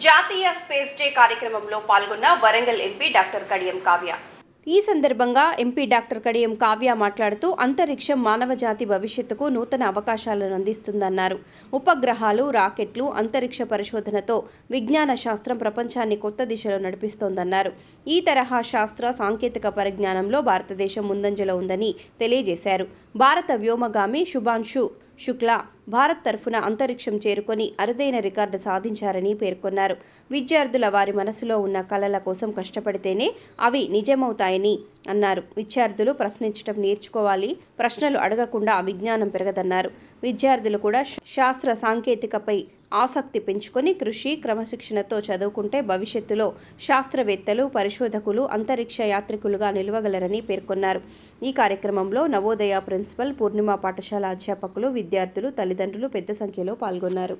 జాతీయ space day కార్యక్రమంలో పాల్గొన్న వరంగల్ ఎంపీ డాక్టర్ కడియం కావ్య. ఈ సందర్భంగా ఎంపీ డాక్టర్ కడియం కావ్య మాట్లాడుతూ అంతరిక్షం మానవ జాతి భవిష్యత్తుకు నూతన అవకాశాలను అందిస్తుందన్నారు. ఉపగ్రహాలు రాకెట్లు అంతరిక్ష పరిశోధనతో విజ్ఞాన శాస్త్రం ప్రపంచాన్ని కొత్త దిశలో నడిపిస్తోందన్నారు. ఈ తరహా శాస్త్ర సాంకేతిక పరిజ్ఞానంలో భారతదేశం ముందంజలో ఉందని తెలియజేశారు. భారత వ్యోమగామి శుభాంశు శుక్లా భారత్ తరఫున అంతరిక్షం చేరుకొని అరుదైన రికార్డు సాధించారని పేర్కొన్నారు. విద్యార్థుల వారి మనసులో ఉన్న కలల కోసం కష్టపడితేనే అవి నిజమవుతాయని అన్నారు. విద్యార్థులు ప్రశ్నించడం నేర్చుకోవాలి ప్రశ్నలు అడగకుండా విజ్ఞానం పెరగదన్నారు. విద్యార్థులు కూడా శాస్త్ర సాంకేతికపై ఆసక్తి పెంచుకొని కృషి క్రమశిక్షణతో చదువుకుంటే భవిష్యత్తులో శాస్త్రవేత్తలు పరిశోధకులు అంతరిక్ష యాత్రికులుగా నిలవగలరని పేర్కొన్నారు. ఈ కార్యక్రమంలో నవోదయ ప్రిన్సిపల్ పూర్ణిమ పాఠశాల అధ్యాపకులు విద్యార్థులు తల్లిదండ్రులు పెద్ద సంఖ్యలో పాల్గొన్నారు.